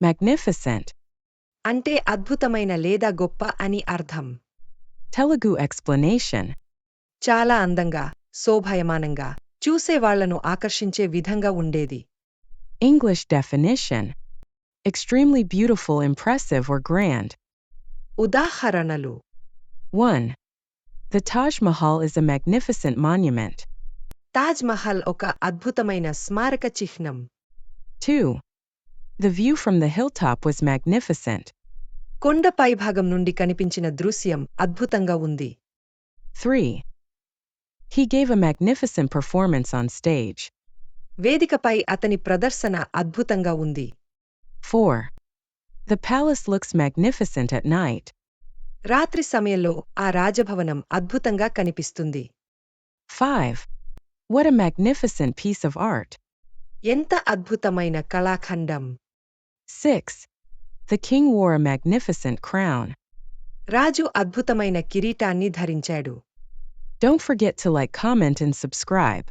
magnificent, అంటే అద్భుతమైన లేదా గొప్ప అని అర్థం Telugu explanation, చాలా అందంగా శోభాయమానంగా చూసేవాళ్లను ఆకర్షించే విధంగా ఉండేది English definition, extremely beautiful, impressive, or grand. ఉదాహరణలు 1. The Taj Mahal is a magnificent monument. Taj Mahal ఒక అద్భుతమైన స్మారక చిహ్నం 2. The view from the hilltop was magnificent. కొండ పైభాగం నుండి కనిపించిన దృశ్యం అద్భుతంగా ఉంది 3. He gave a magnificent performance on stage. వేదికపై అతని ప్రదర్శన అద్భుతంగా ఉంది 4. The palace looks magnificent at night. రాత్రి సమయంలో ఆ రాజభవనం అద్భుతంగా కనిపిస్తుంది 5. What a magnificent piece of art. ఎంత అద్భుతమైన కళాఖండం 6. The king wore a magnificent crown. రాజు అద్భుతమైన కిరీటాన్ని ధరించాడు Don't forget to like, comment, and subscribe.